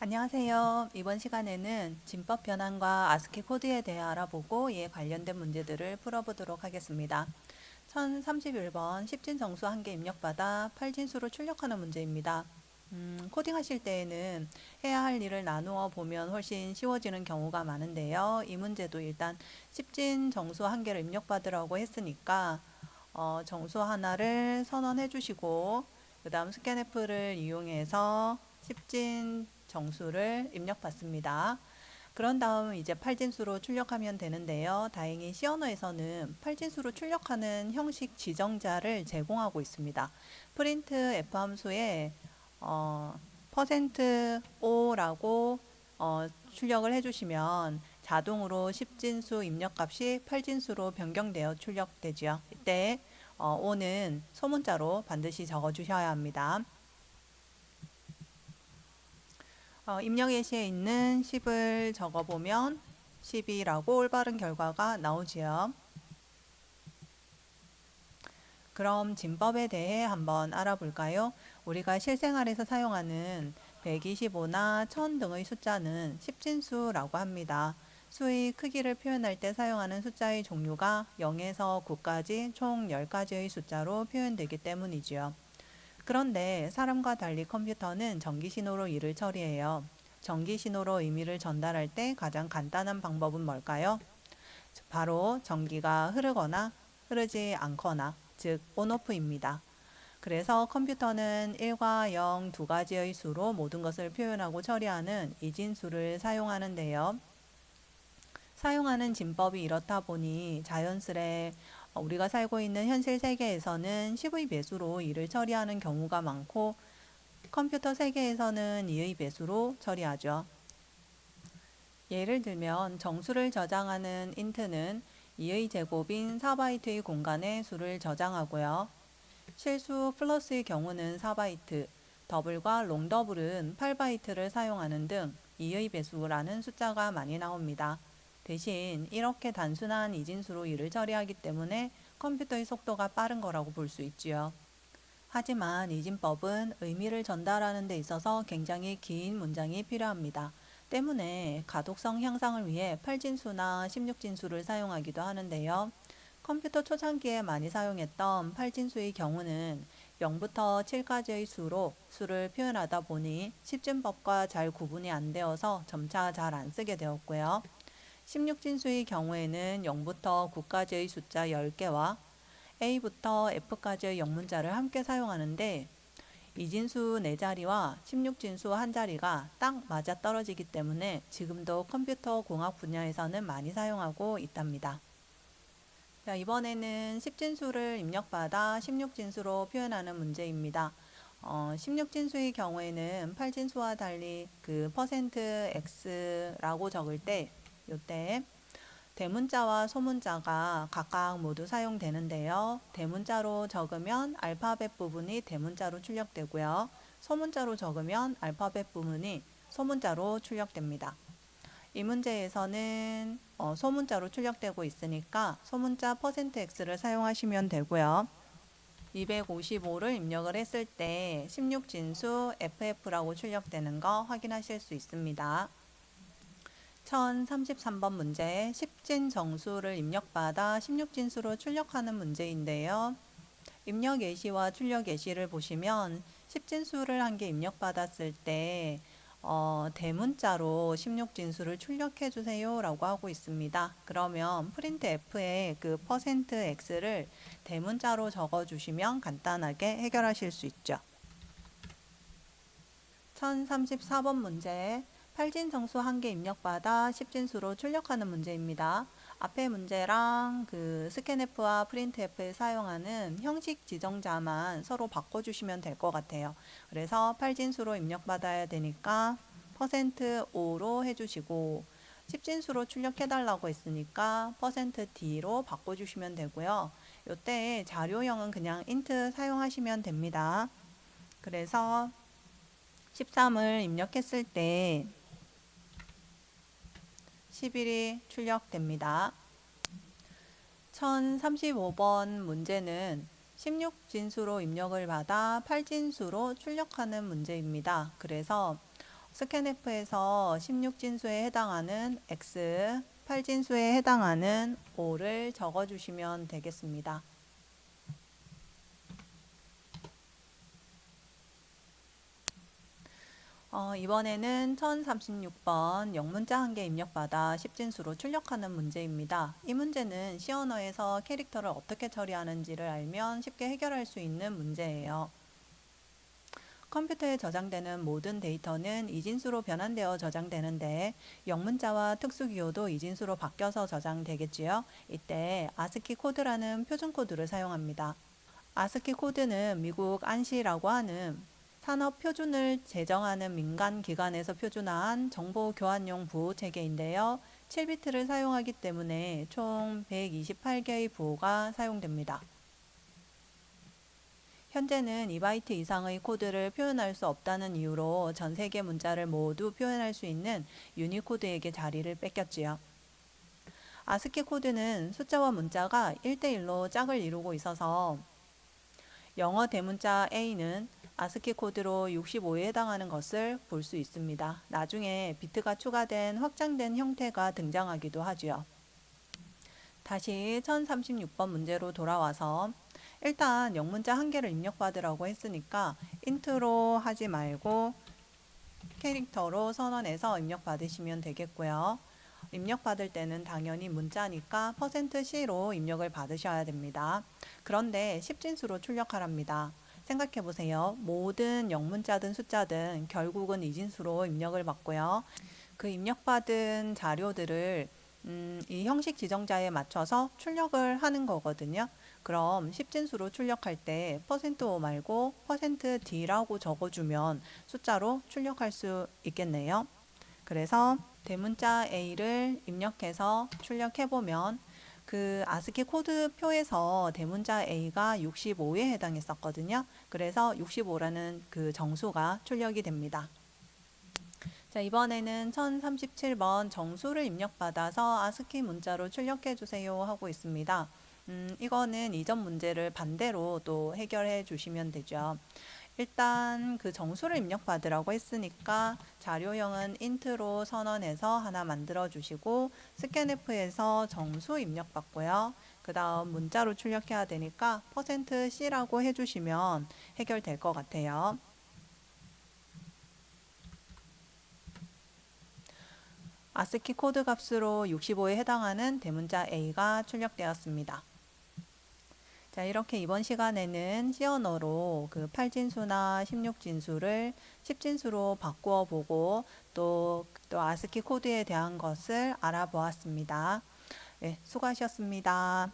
안녕하세요. 이번 시간에는 진법 변환과 아스키 코드에 대해 알아보고 이에 관련된 문제들을 풀어보도록 하겠습니다. 1031번 10진 정수 한 개 입력받아 8진수로 출력하는 문제입니다. 음, 코딩하실 때에는 해야 할 일을 나누어 보면 훨씬 쉬워지는 경우가 많은데요. 이 문제도 일단 10진 정수 한 개를 입력받으라고 했으니까 어, 정수 하나를 선언해 주시고 그 다음 스캔F를 이용해서 10진 정수를 입력받습니다. 그런 다음 이제 8진수로 출력하면 되는데요. 다행히 C 언어에서는 8진수로 출력하는 형식 지정자를 제공하고 있습니다. 프린트 F 함수에 어, %o라고 어, 출력을 해주시면 자동으로 10진수 입력값이 8진수로 변경되어 출력되죠. 이때 어, o는 소문자로 반드시 적어주셔야 합니다. 어, 입력 예시에 있는 10을 적어보면 10이라고 올바른 결과가 나오지요. 그럼 진법에 대해 한번 알아볼까요? 우리가 실생활에서 사용하는 125나 1000 등의 숫자는 10진수라고 합니다. 수의 크기를 표현할 때 사용하는 숫자의 종류가 0에서 9까지 총 10가지의 숫자로 표현되기 때문이지요. 그런데 사람과 달리 컴퓨터는 전기 신호로 일을 처리해요. 전기 신호로 의미를 전달할 때 가장 간단한 방법은 뭘까요? 바로 전기가 흐르거나 흐르지 않거나 즉 온오프입니다. 그래서 컴퓨터는 1과 0 두 가지의 수로 모든 것을 표현하고 처리하는 이진수를 사용하는데요. 사용하는 진법이 이렇다 보니 자연스레 우리가 살고 있는 현실 세계에서는 10의 배수로 일을 처리하는 경우가 많고 컴퓨터 세계에서는 2의 배수로 처리하죠. 예를 들면 정수를 저장하는 int는 2의 제곱인 4바이트의 공간에 수를 저장하고요. 실수 플러스의 경우는 4바이트, 더블과 롱더블은 8바이트를 사용하는 등 2의 배수라는 숫자가 많이 나옵니다. 대신 이렇게 단순한 이진수로 일을 처리하기 때문에 컴퓨터의 속도가 빠른 거라고 볼 수 있지요. 하지만 이진법은 의미를 전달하는 데 있어서 굉장히 긴 문장이 필요합니다. 때문에 가독성 향상을 위해 8진수나 16진수를 사용하기도 하는데요. 컴퓨터 초창기에 많이 사용했던 8진수의 경우는 0부터 7까지의 수로 수를 표현하다 보니 10진법과 잘 구분이 안 되어서 점차 잘 안 쓰게 되었고요. 16진수의 경우에는 0부터 9까지의 숫자 10개와 A부터 F까지의 영문자를 함께 사용하는데 이진수 4자리와 16진수 한 자리가 딱 맞아 떨어지기 때문에 지금도 컴퓨터 공학 분야에서는 많이 사용하고 있답니다. 자, 이번에는 10진수를 입력받아 16진수로 표현하는 문제입니다. 어, 16진수의 경우에는 8진수와 달리 그 퍼센트 %x라고 적을 때 요때 대문자와 소문자가 각각 모두 사용되는데요. 대문자로 적으면 알파벳 부분이 대문자로 출력되고요. 소문자로 적으면 알파벳 부분이 소문자로 출력됩니다. 이 문제에서는 어, 소문자로 출력되고 있으니까 소문자 %x를 사용하시면 되고요. 255를 입력을 했을 때 16진수 FF라고 출력되는 거 확인하실 수 있습니다. 1033번 문제 10진 정수를 입력받아 16진수로 출력하는 문제인데요. 입력 예시와 출력 예시를 보시면 10진수를 한 개 입력받았을 때 어, 대문자로 16진수를 출력해 주세요 라고 하고 있습니다. 그러면 프린트 F에 그 %x를 대문자로 적어 주시면 간단하게 해결하실 수 있죠. 1034번 문제 8진 정수 한 개 입력받아 10진수로 출력하는 문제입니다. 앞에 문제랑 그 스캔F와 프린트F에 사용하는 형식 지정자만 서로 바꿔주시면 될 것 같아요. 그래서 8진수로 입력받아야 되니까 %5로 해주시고 10진수로 출력해달라고 했으니까 %d로 바꿔주시면 되고요. 이때 자료형은 그냥 int 사용하시면 됩니다. 그래서 13을 입력했을 때 10일이 출력됩니다. 1035번 문제는 16진수로 입력을 받아 8진수로 출력하는 문제입니다. 그래서 스캔F에서 16진수에 해당하는 X, 8진수에 해당하는 O를 적어주시면 되겠습니다. 어, 이번에는 1036번 영문자 한 개 입력받아 10진수로 출력하는 문제입니다. 이 문제는 C 언어에서 캐릭터를 어떻게 처리하는지를 알면 쉽게 해결할 수 있는 문제예요. 컴퓨터에 저장되는 모든 데이터는 이진수로 변환되어 저장되는데 영문자와 특수기호도 이진수로 바뀌어서 저장되겠지요. 이때 아스키 코드라는 표준 코드를 사용합니다. 아스키 코드는 미국 안시라고 하는 산업 표준을 제정하는 민간 기관에서 표준화한 정보 교환용 부호 체계인데요. 7비트를 사용하기 때문에 총 128개의 부호가 사용됩니다. 현재는 2바이트 이상의 코드를 표현할 수 없다는 이유로 전 세계 문자를 모두 표현할 수 있는 유니코드에게 자리를 뺏겼지요. 아스키 코드는 숫자와 문자가 1대1로 짝을 이루고 있어서 영어 대문자 A는 아스키 코드로 65에 해당하는 것을 볼 수 있습니다. 나중에 비트가 추가된 확장된 형태가 등장하기도 하지요. 다시 1036번 문제로 돌아와서 일단 영문자 한 개를 입력받으라고 했으니까 인트로 하지 말고 캐릭터로 선언해서 입력받으시면 되겠고요. 입력받을 때는 당연히 문자니까 %C로 입력을 받으셔야 됩니다. 그런데 10진수로 출력하랍니다. 생각해 보세요. 모든 영문자든 숫자든 결국은 이진수로 입력을 받고요. 그 입력받은 자료들을 음, 이 형식 지정자에 맞춰서 출력을 하는 거거든요. 그럼 10진수로 출력할 때 %5 말고 %d라고 적어주면 숫자로 출력할 수 있겠네요. 그래서 대문자 A를 입력해서 출력해보면 그 아스키 코드 표에서 대문자 A가 65에 해당했었거든요. 그래서 65라는 그 정수가 출력이 됩니다. 자, 이번에는 1037번 정수를 입력받아서 아스키 문자로 출력해 주세요 하고 있습니다. 음, 이거는 이전 문제를 반대로 또 해결해 주시면 되죠. 일단 그 정수를 입력받으라고 했으니까 자료형은 int로 선언해서 하나 만들어 주시고 스캔F에서 정수 입력받고요. 그 다음 문자로 출력해야 되니까 %C라고 해주시면 해결될 것 같아요. 아스키 코드 값으로 65에 해당하는 대문자 A가 출력되었습니다. 자, 이렇게 이번 시간에는 C 언어로 그 8진수나 16진수를 10진수로 바꾸어 보고 또, 또 아스키 코드에 대한 것을 알아보았습니다. 네, 수고하셨습니다.